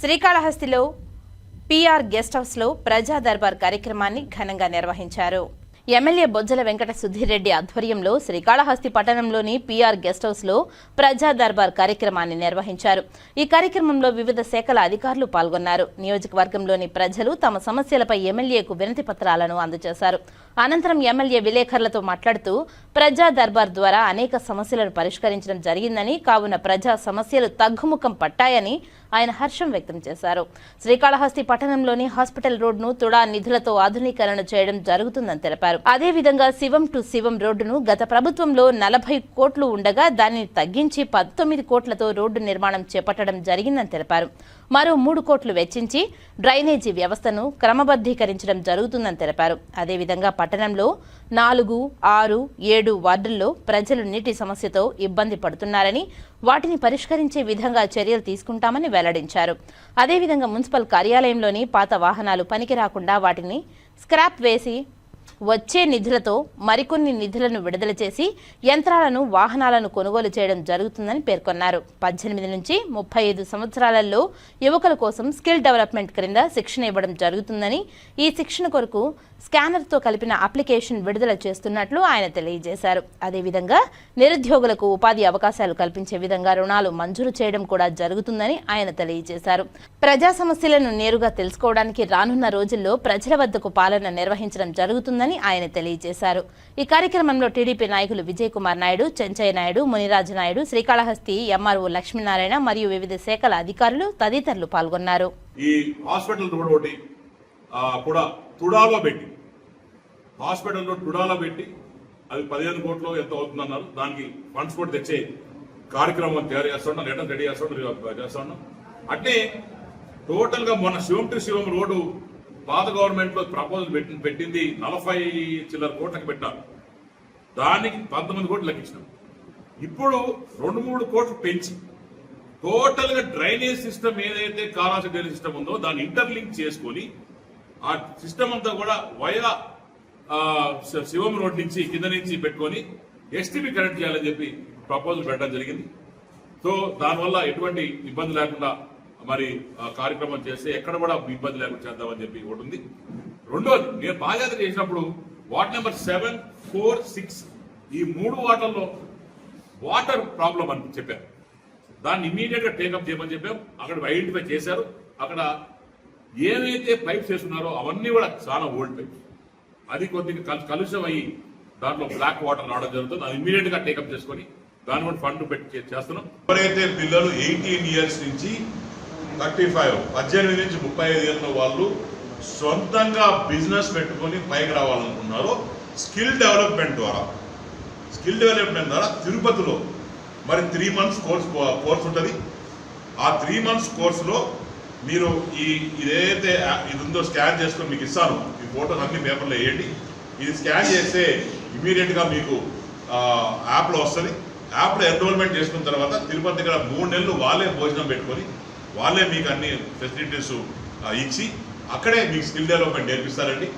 శ్రీకాళహస్తిలో PR guest హౌస్లో ప్రజా దర్బార్ కార్యక్రమాన్ని ఘనంగా నిర్వహించారు. ఎమ్మెల్యే బొజ్జల వెంకట సుధీరెడ్డి ఆధ్వర్యంలో శ్రీకాళహస్తి పట్టణంలోని పీఆర్ గెస్ట్ హౌస్లో ప్రజా దర్బార్ కార్యక్రమాన్ని నిర్వహించారు. ఈ కార్యక్రమంలో వివిధ శాఖల అధికారులు పాల్గొన్నారు. నియోజకవర్గంలోని ప్రజలు తమ సమస్యలపై ఎమ్మెల్యేకు వినతి పత్రాలను అందజేశారు. అనంతరం ఎమ్మెల్యే విలేకరులతో మాట్లాడుతూ ప్రజా దర్బార్ ద్వారా అనేక సమస్యలను పరిష్కరించడం జరిగిందని కావున ప్రజా సమస్యలు తగ్గుముఖం పట్టాయని ఆయన హర్షం వ్యక్తం చేశారు. శ్రీకాళహస్తి పట్టణంలోని హాస్పిటల్ రోడ్డును తుడా నిధులతో ఆధునీకరణ చేయడం జరుగుతుందని తెలిపారు. అదేవిధంగా శివం టు శివం రోడ్డును గత ప్రభుత్వంలో నలభై కోట్లు ఉండగా దానిని తగ్గించి పంతొమ్మిది కోట్లతో రోడ్డు నిర్మాణం చేపట్టడం జరిగిందని తెలిపారు. మరో మూడు కోట్లు వెచ్చించి డ్రైనేజీ వ్యవస్థను క్రమబద్ధీకరించడం జరుగుతుందని తెలిపారు. అదేవిధంగా పట్టణంలో నాలుగు ఆరు ఏడు వార్డుల్లో ప్రజలు నీటి సమస్యతో ఇబ్బంది పడుతున్నారని వాటిని పరిష్కరించే విధంగా చర్యలు తీసుకుంటామని వెల్లడించారు. అదేవిధంగా మున్సిపల్ కార్యాలయంలోని పాత వాహనాలు పనికి రాకుండా వాటిని స్క్రాప్ వేసి వచ్చే నిధులతో మరికొన్ని నిధులను విడుదల చేసి యంత్రాలను వాహనాలను కొనుగోలు చేయడం జరుగుతుందని పేర్కొన్నారు. పద్దెనిమిది నుంచి ముప్పై ఐదు సంవత్సరాలలో యువకుల కోసం స్కిల్ డెవలప్మెంట్ క్రింద శిక్షణ ఇవ్వడం జరుగుతుందని ఈ శిక్షణ కొరకు స్కానర్తో కలిపిన అప్లికేషన్ విడుదల చేస్తున్నట్లు ఆయన తెలియజేశారు. అదేవిధంగా నిరుద్యోగులకు ఉపాధి అవకాశాలు కల్పించే విధంగా రుణాలు మంజూరు చేయడం కూడా జరుగుతుందని ఆయన తెలియజేశారు. ప్రజా సమస్యలను నేరుగా తెలుసుకోవడానికి రానున్న రోజుల్లో ప్రజల వద్దకు పాలన నిర్వహించడం జరుగుతుంది చేస్తుందని ఆయన తెలియజేశారు. ఈ కార్యక్రమంలో టీడీపీ నాయకులు విజయ్ కుమార్ నాయుడు చెంచయ్య నాయుడు మునిరాజు నాయుడు శ్రీకాళహస్తి ఎంఆర్ఓ లక్ష్మీనారాయణ మరియు వివిధ శాఖల అధికారులు తదితరులు పాల్గొన్నారు. ఈ హాస్పిటల్ రోడ్ ఒకటి కూడా తుడాలో పెట్టి హాస్పిటల్లో తుడాలో పెట్టి అది పదిహేను కోట్లు ఎంత అవుతుందన్నారు. దానికి ఫండ్స్ కూడా తెచ్చే కార్యక్రమం తయారు చేస్తున్నాం లెటర్ రెడీ చేస్తున్నాం చేస్తున్నాం అంటే టోటల్గా మొన్న శివం టు శివం రోడ్డు పాత గవర్నమెంట్లో ప్రపోజల్ పెట్టి పెట్టింది నలభై చిల్లర కోట్లకు పెట్టారు. దానికి పంతొమ్మిది కోట్లు లెక్కించినాం. ఇప్పుడు రెండు మూడు కోట్లు పెంచి టోటల్గా డ్రైనేజ్ సిస్టమ్ ఏదైతే కాలాసి డ్రైనేజ్ సిస్టమ్ ఉందో దాన్ని ఇంటర్లింక్ చేసుకొని ఆ సిస్టమ్ అంతా కూడా వయా శివం రోడ్ నుంచి కింద నుంచి పెట్టుకొని ఎస్టీబీ కనెక్ట్ చేయాలని చెప్పి ప్రపోజల్ పెట్టడం జరిగింది. సో దానివల్ల ఎటువంటి ఇబ్బంది లేకుండా మరి ఆ కార్యక్రమం చేస్తే ఎక్కడ కూడా ఇబ్బంది లేకుండా చేద్దామని చెప్పి ఒకటి ఉంది. రెండోది నేను పాదయాత్ర చేసినప్పుడు ward number seven four six ఈ మూడు వార్డుల్లో వాటర్ ప్రాబ్లం అని చెప్పారు. దాన్ని ఇమీడియట్గా టేకప్ చేయమని చెప్పాం అక్కడ ఐడెంటిఫై చేశారు. అక్కడ ఏవైతే పైప్స్ వేస్తున్నారో అవన్నీ కూడా చాలా ఓల్డ్ పైప్స్. అది కొద్దిగా కలుషం అయ్యి దాంట్లో బ్లాక్ వాటర్ రావడం జరుగుతుంది. అది ఇమీడియట్గా టేకప్ చేసుకొని దాని కూడా ఫండ్ పెట్టి చేస్తున్నాం. ఎవరైతే పిల్లలు ఎయిటీన్ ఇయర్స్ నుంచి థర్టీ ఫైవ్ పద్దెనిమిది నుంచి ముప్పై ఐదు ఏళ్ళ వాళ్ళు సొంతంగా బిజినెస్ పెట్టుకొని పైకి రావాలనుకున్నారో. స్కిల్ డెవలప్మెంట్ ద్వారా. స్కిల్ డెవలప్మెంట్ ద్వారా తిరుపతిలో మరి త్రీ మంత్స్ కోర్స్ కోర్స్ ఉంటుంది. ఆ త్రీ మంత్స్ కోర్సులో మీరు ఈ ఇదేదైతే ఇది ఉందో స్కాన్ చేసుకొని మీకు ఇస్తాను. ఈ ఫోటోస్ అన్ని పేపర్లో వేయండి. ఇది స్కాన్ చేస్తే ఇమీడియట్గా మీకు యాప్లో వస్తుంది. యాప్లో ఎన్రోల్మెంట్ చేసుకున్న తర్వాత తిరుపతి దగ్గర మూడు నెలలు వాళ్ళే భోజనం పెట్టుకొని వాళ్ళే మీకు అన్ని ఫెసిలిటీస్ ఇచ్చి అక్కడే మీకు స్కిల్ డెవలప్మెంట్ నేర్పిస్తారండి.